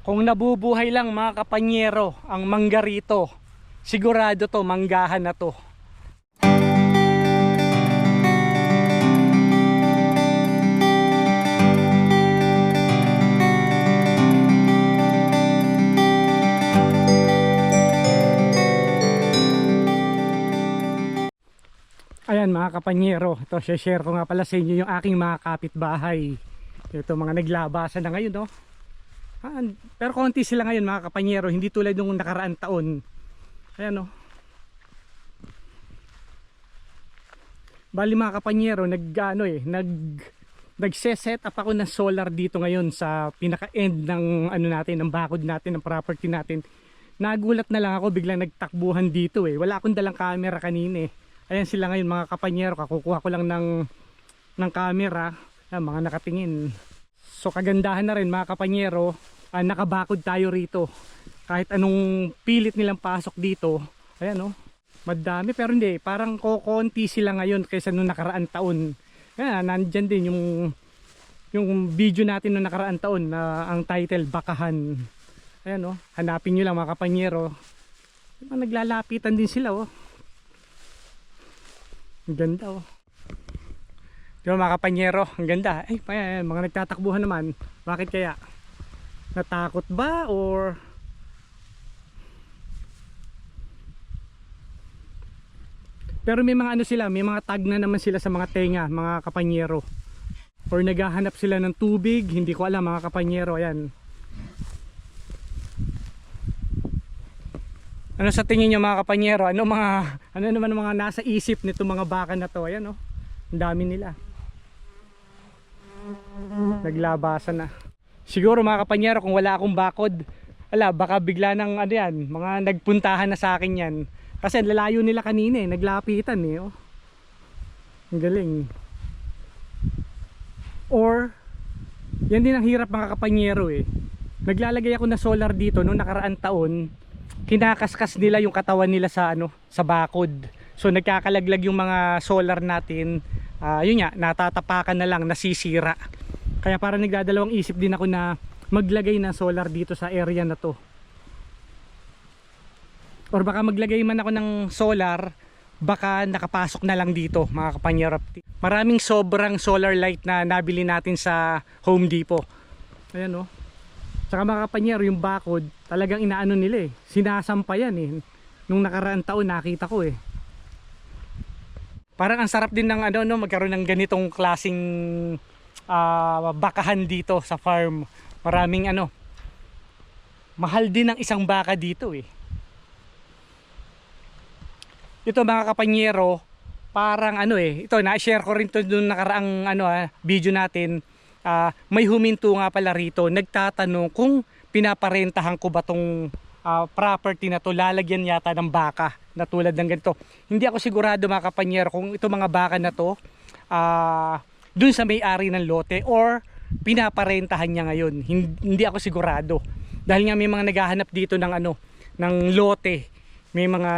Kung nabubuhay lang mga kapanyero ang mangga rito, sigurado to manggahan na to. Ayan mga kapanyero, ito share ko nga pala sa inyo yung aking mga kapitbahay. Ito mga naglabasan na ngayon no. Ah, pero konti sila ngayon mga kapanyero, hindi tulad nung nakaraan taon. Ayan no. Bali mga kapanyero, nag ano eh, nag nagse-set up ako ng solar dito ngayon sa pinaka-end ng ano natin, ng bakod natin, ng property natin. Nagulat na lang ako, biglang nagtakbuhan dito eh. Wala akong dalang camera kanina eh. Ayan sila ngayon mga kapanyero, kakukuha ko lang ng ng camera, Ayan, mga nakatingin. So kagandahan na rin mga kapanyero, ah, nakabakod tayo rito. Kahit anong pilit nilang pasok dito, ayan oh, madami pero hindi, parang kokonti sila ngayon kaysa nung nakaraan taon. Ayan, nandyan din yung yung video natin nung nakaraan taon na ang title Bakahan. Ayan oh, hanapin nyo lang mga kapanyero. Diba, naglalapitan din sila oh. Ang ganda oh. Di ba mga kapanyero, ang ganda. Ay, pa yan, mga nagtatakbuhan naman. Bakit kaya? Natakot ba or Pero may mga ano sila, may mga tag na naman sila sa mga tenga, mga kapanyero. Or naghahanap sila ng tubig, hindi ko alam mga kapanyero, ayan. Ano sa tingin niyo mga kapanyero? Ano mga ano naman mga nasa isip nito mga baka na to? Ayan oh. Ang dami nila. Naglabasan na. Siguro mga kapanyero kung wala akong bakod, ala baka bigla ng ano yan, mga nagpuntahan na sa akin yan. Kasi lalayo nila kanina eh, naglapitan eh. Oh. Ang galing. Or yan din ang hirap mga kapanyero eh. Naglalagay ako na solar dito noong nakaraan taon kinakaskas nila yung katawan nila sa ano sa bakod so nagkakalaglag yung mga solar natin ah, yun nga natatapakan na lang nasisira kaya para nagdadalawang isip din ako na maglagay ng solar dito sa area na to or baka maglagay man ako ng solar baka nakapasok na lang dito mga kapanyerap maraming sobrang solar light na nabili natin sa Home Depot ayan oh Tsaka mga kapanyero, yung bakod, talagang inaano nila eh. Sinasampayan eh. Nung nakaraan taon nakita ko eh. Parang ang sarap din ng ano, no, magkaroon ng ganitong klasing ah, bakahan dito sa farm. Maraming ano, mahal din ang isang baka dito eh. Ito mga kapanyero, parang ano eh, ito na-share ko rin to nung nakaraang ano ah, video natin. Ah, may huminto nga pala rito, nagtatanong kung pinaparentahan ko ba tong ah, property na to, lalagyan yata ng baka na tulad ng ganito. Hindi ako sigurado mga kapanyero kung ito mga baka na to ah, dun sa may-ari ng lote or pinaparentahan niya ngayon. Hin- Hindi ako sigurado. Dahil nga may mga naghahanap dito ng ano, ng lote. May mga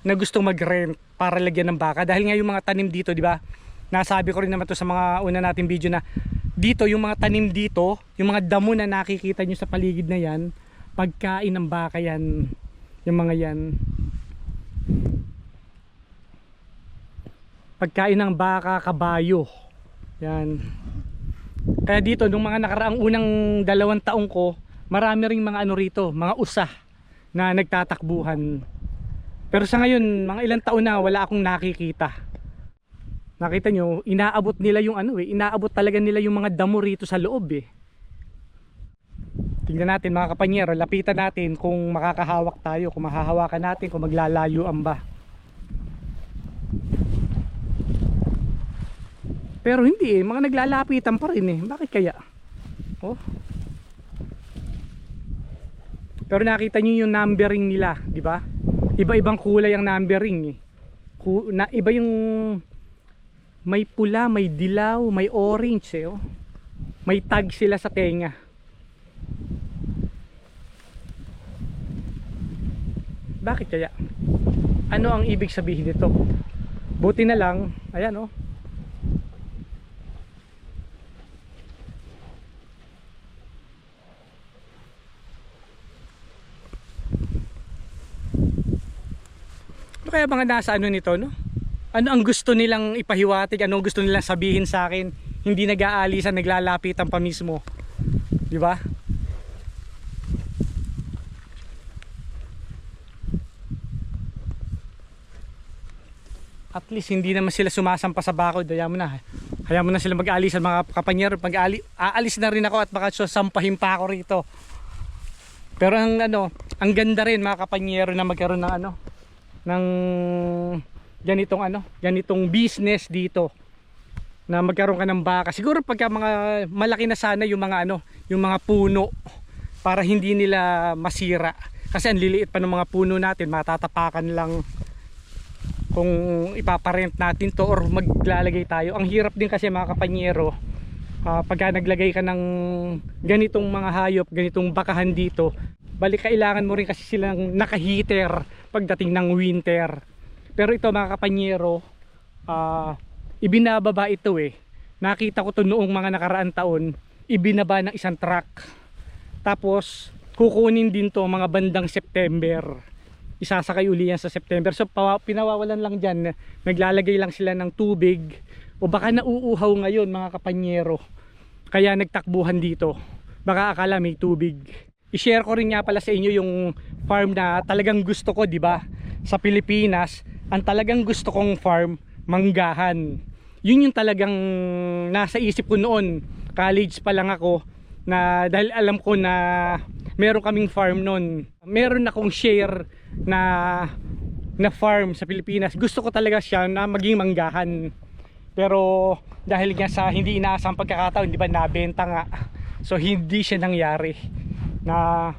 na gustong mag-rent para lagyan ng baka dahil nga yung mga tanim dito, di ba? Nasabi ko rin naman to sa mga una nating video na dito yung mga tanim dito, yung mga damo na nakikita nyo sa paligid na yan, pagkain ng baka yan, yung mga yan. Pagkain ng baka, kabayo. Yan. Kaya dito, nung mga nakaraang unang dalawang taong ko, marami ring mga ano rito, mga usa na nagtatakbuhan. Pero sa ngayon, mga ilang taon na wala akong nakikita. Nakita nyo, inaabot nila yung ano eh, inaabot talaga nila yung mga damo rito sa loob eh. Tingnan natin mga kapanyero, lapitan natin kung makakahawak tayo, kung mahahawakan natin, kung maglalayo ang ba. Pero hindi eh, mga naglalapitan pa rin eh. Bakit kaya? Oh. Pero nakita niyo yung numbering nila, di ba? Iba-ibang kulay ang numbering eh. Ku- na, iba yung may pula, may dilaw, may orange eh. Oh. May tag sila sa tenga. Bakit kaya? Ano ang ibig sabihin nito? Buti na lang, ayan oh. Ano kaya mga nasa ano nito, no? Ano ang gusto nilang ipahiwatig? Ano ang gusto nilang sabihin sa akin? Hindi nag-aalisan, naglalapitan pa mismo. Di ba? At least hindi naman sila sumasampa sa bakod. Hayaan mo na. Hayaan mo na sila mag-aalisan mga kapanyero. Pag -ali aalis na rin ako at baka sasampahin pa ako rito. Pero ang ano, ang ganda rin mga kapanyero na magkaroon ng ano, ng ganitong ano, ganitong business dito na magkaroon ka ng baka. Siguro pagka mga malaki na sana yung mga ano, yung mga puno para hindi nila masira. Kasi ang liliit pa ng mga puno natin, matatapakan lang kung ipaparent natin to or maglalagay tayo. Ang hirap din kasi mga kapanyero, ah, pagka naglagay ka ng ganitong mga hayop, ganitong bakahan dito, balik kailangan mo rin kasi silang nakaheater pagdating ng winter. Pero ito mga kapanyero, ah, ibinababa ito eh. Nakita ko to noong mga nakaraan taon, ibinaba ng isang truck. Tapos kukunin din to mga bandang September. Isasakay uli yan sa September. So pinawawalan lang dyan, naglalagay lang sila ng tubig o baka nauuhaw ngayon mga kapanyero. Kaya nagtakbuhan dito. Baka akala may tubig. I-share ko rin nga pala sa inyo yung farm na talagang gusto ko, di ba? Sa Pilipinas, ang talagang gusto kong farm, manggahan. Yun yung talagang nasa isip ko noon. College pa lang ako na dahil alam ko na meron kaming farm noon. Meron akong share na na farm sa Pilipinas. Gusto ko talaga siya na maging manggahan. Pero dahil nga sa hindi inaasang pagkakataon, di ba nabenta nga. So hindi siya nangyari. Na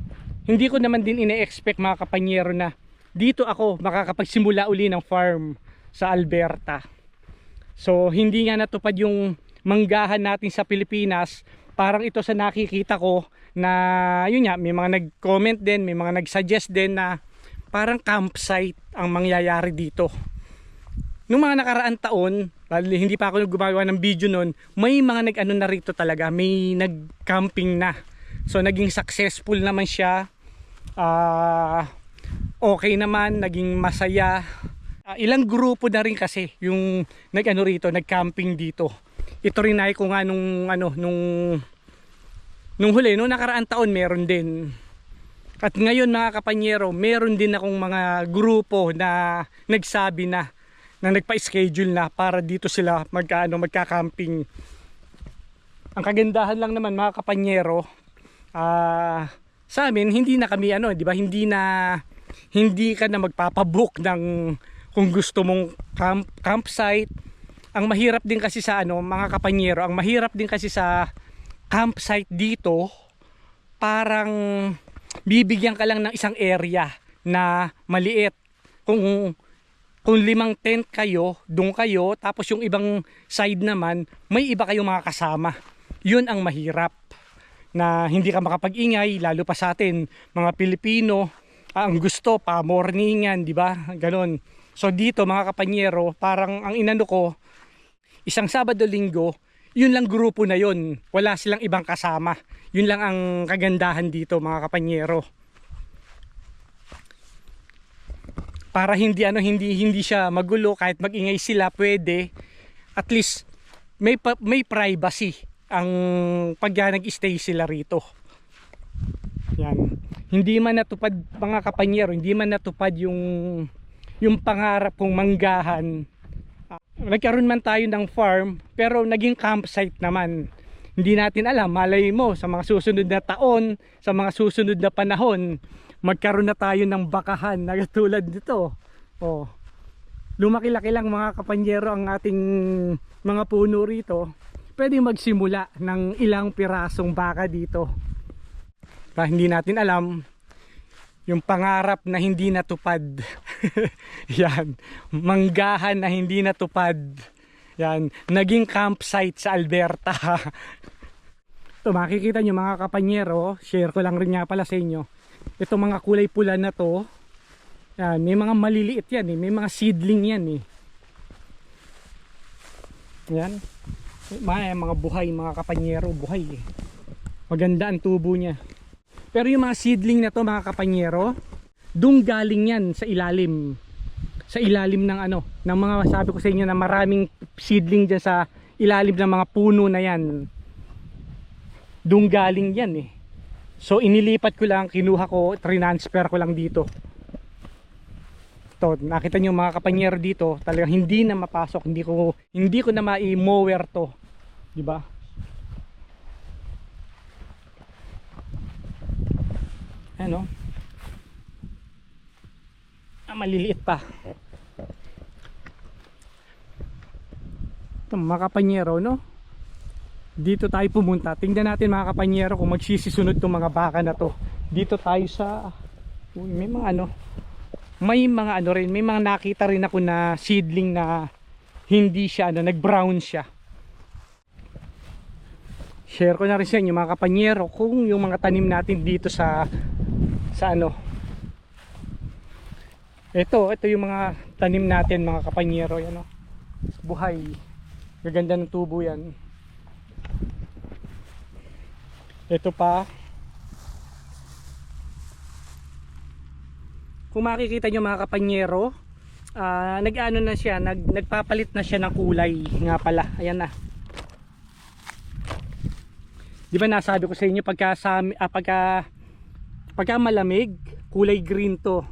hindi ko naman din ine-expect mga kapanyero na dito ako makakapagsimula uli ng farm sa Alberta. So hindi nga natupad yung manggahan natin sa Pilipinas. Parang ito sa nakikita ko na yun nga may mga nag-comment din, may mga nag-suggest din na parang campsite ang mangyayari dito. Nung mga nakaraan taon, hindi pa ako gumagawa ng video noon, may mga nag-ano na rito talaga, may nag-camping na. So naging successful naman siya. Ah, okay naman, naging masaya. Ah, ilang grupo na rin kasi yung nag-ano rito, nag-camping dito. Ito rin ay ko nga nung ano nung nung huli, nung nakaraan taon meron din. At ngayon mga kapanyero, meron din akong mga grupo na nagsabi na na nagpa-schedule na para dito sila magkaano magka-camping. Ang kagandahan lang naman mga kapanyero, ah sa amin hindi na kami ano, 'di ba? Hindi na hindi ka na magpapabook ng kung gusto mong camp, campsite. Ang mahirap din kasi sa ano, mga kapanyero, ang mahirap din kasi sa campsite dito, parang bibigyan ka lang ng isang area na maliit. Kung kung limang tent kayo, doon kayo, tapos yung ibang side naman, may iba kayong mga kasama. Yun ang mahirap na hindi ka makapag-ingay, lalo pa sa atin, mga Pilipino, ah, ang gusto pa morningan, di ba? Ganon. So dito mga kapanyero, parang ang inano ko, isang Sabado Linggo, yun lang grupo na yun. Wala silang ibang kasama. Yun lang ang kagandahan dito mga kapanyero. Para hindi ano hindi hindi siya magulo kahit magingay sila pwede. At least may may privacy ang pag nag-stay sila rito. Yan. Hindi man natupad mga kapanyero, hindi man natupad yung yung pangarap kong manggahan. Ah, Nagkaroon man tayo ng farm pero naging campsite naman. Hindi natin alam, malay mo sa mga susunod na taon, sa mga susunod na panahon, magkaroon na tayo ng bakahan na tulad nito. Oh. Lumaki-laki lang mga kapanyero ang ating mga puno rito. Pwede magsimula ng ilang pirasong baka dito. Pa hindi natin alam yung pangarap na hindi natupad. Yan. Manggahan na hindi natupad. Yan. Naging campsite sa Alberta. Ito makikita nyo mga kapanyero, share ko lang rin nga pala sa inyo. Ito mga kulay pula na to, yan, may mga maliliit yan eh, may mga seedling yan eh. Yan. May mga buhay, mga kapanyero, buhay eh. Maganda ang tubo niya. Pero yung mga seedling na to mga kapanyero, dung galing yan sa ilalim. Sa ilalim ng ano, ng mga sabi ko sa inyo na maraming seedling dyan sa ilalim ng mga puno na yan. Doon galing yan eh. So inilipat ko lang, kinuha ko, transfer ko lang dito. To, nakita niyo mga kapanyero dito, talagang hindi na mapasok, hindi ko hindi ko na mai-mower to, 'di ba? Ano? Ah, maliliit pa. Mga kapanyero, no? Dito tayo pumunta. Tingnan natin mga kapanyero kung magsisisunod tong mga baka na to. Dito tayo sa may mga ano may mga ano rin, may mga nakita rin ako na seedling na hindi siya ano, nag-brown siya. Share ko na rin sa inyo mga kapanyero kung yung mga tanim natin dito sa sa ano. Ito, ito yung mga tanim natin mga kapanyero, yan oh. Buhay. Gaganda ng tubo yan. Ito pa, kung makikita nyo mga kapanyero ah, nag-ano na siya nag, nagpapalit na siya ng kulay nga pala. Ayan na. Di ba nasabi ko sa inyo pagka, ah, pagka, pagka malamig kulay green to.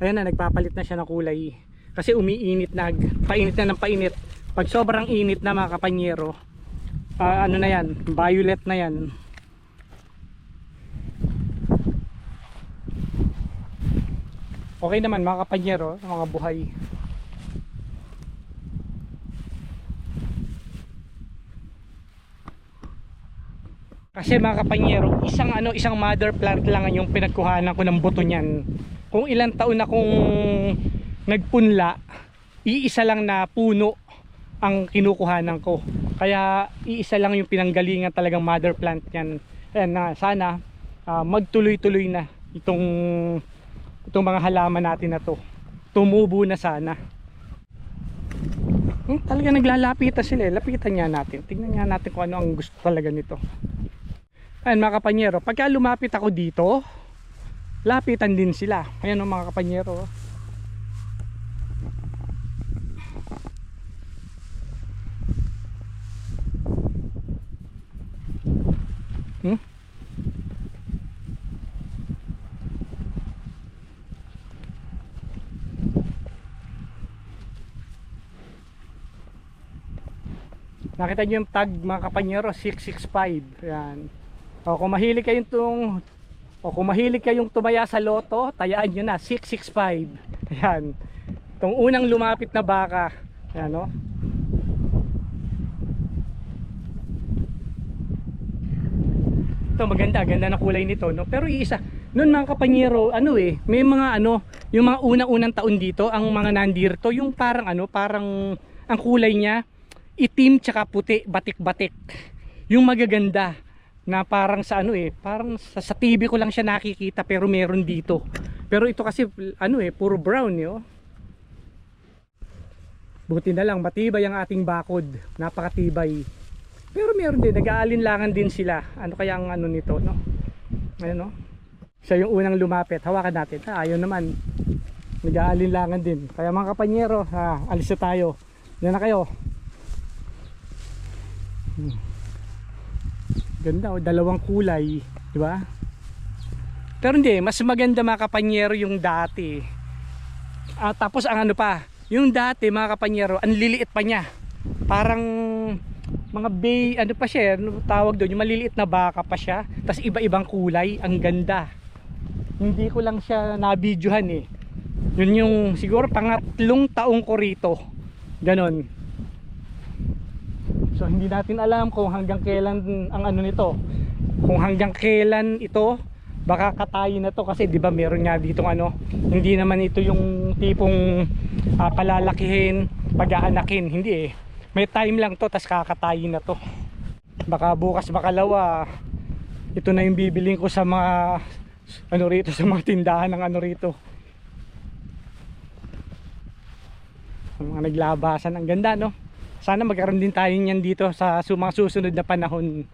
Ayan na nagpapalit na siya ng kulay. Kasi umiinit na painit na ng painit pag sobrang init na mga kapanyero ah, ano na yan violet na yan Okay naman mga kapanyero, mga buhay. Kasi mga kapanyero, isang ano, isang mother plant lang yung pinagkuhanan ko ng buto niyan. Kung ilang taon na kung nagpunla, iisa lang na puno ang kinukuhanan ko. Kaya iisa lang yung pinanggalingan talagang mother plant niyan. Ayan na, sana ah, magtuloy-tuloy na itong itong mga halaman natin na to tumubo na sana hmm, talaga naglalapitan sila eh. lapitan nga natin tingnan nga natin kung ano ang gusto talaga nito ayun mga kapanyero pagka lumapit ako dito lapitan din sila ayan o mga kapanyero oh. Hmm? Nakita niyo yung tag mga kapanyero 665. Yan. O kung mahilig kayong tung o kung mahilig kayong tumaya sa loto, tayaan niyo na 665. Yan. Itong unang lumapit na baka. Yan no. Ito maganda, ganda na kulay nito no. Pero iisa, noon mga kapanyero, ano eh, may mga ano, yung mga unang-unang taon dito, ang mga nandirto, yung parang ano, parang ang kulay niya itim tsaka puti, batik-batik. Yung magaganda na parang sa ano eh, parang sa, sa TV ko lang siya nakikita pero meron dito. Pero ito kasi ano eh, puro brown yo. Buti na lang matibay ang ating bakod, napakatibay. Pero meron din, nag-aalinlangan din sila. Ano kaya ang ano nito, no? Ayun no? Siya yung unang lumapit. Hawakan natin. Ha, ayaw naman. Nag-aalinlangan din. Kaya mga kapanyero, ha, alis na tayo. Yan na kayo. Ganda oh, dalawang kulay, di ba? Pero hindi, mas maganda mga kapanyero yung dati. Ah, tapos ang ano pa, yung dati mga kapanyero, ang liliit pa niya. Parang mga bay, ano pa siya, ano tawag doon, yung maliliit na baka pa siya. Tapos iba-ibang kulay, ang ganda. Hindi ko lang siya nabidyohan eh. Yun yung siguro pangatlong taong ko rito. Ganon. So hindi natin alam kung hanggang kailan ang ano nito. Kung hanggang kailan ito baka katayin na to kasi 'di ba meron nga dito ano, hindi naman ito yung tipong ah, palalakihin, pag-aanakin, hindi eh. May time lang to tas kakatayin na to. Baka bukas makalawa ito na yung bibiling ko sa mga ano rito sa mga tindahan ng ano rito. Sa mga naglabasan ang ganda no sana magkaroon din tayo niyan dito sa mga susunod na panahon.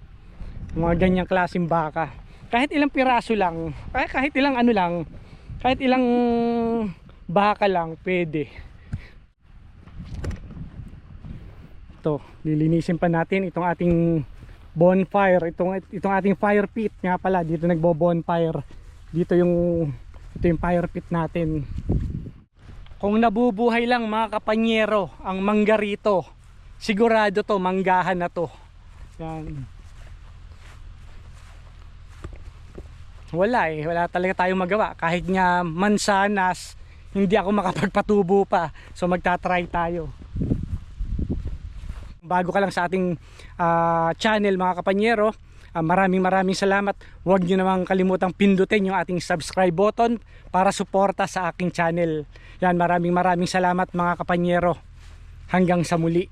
Mga ganyang klaseng baka. Kahit ilang piraso lang kahit, kahit ilang ano lang kahit ilang baka lang pwede. Ito lilinisin pa natin itong ating bonfire. Itong, itong ating fire pit nga pala dito nagbo bonfire dito yung ito yung fire pit natin. Kung nabubuhay lang mga kapanyero ang mangga rito sigurado to manggahan na to. Yan. Wala eh wala talaga tayong magawa. Kahit nga mansanas hindi ako makapagpatubo pa. So magta-try tayo. Bago ka lang sa ating ah, channel mga kapanyero ah, maraming maraming salamat. Huwag nyo namang kalimutang pindutin yung ating subscribe button para suporta sa aking channel. Yan maraming maraming salamat mga kapanyero. Hanggang sa muli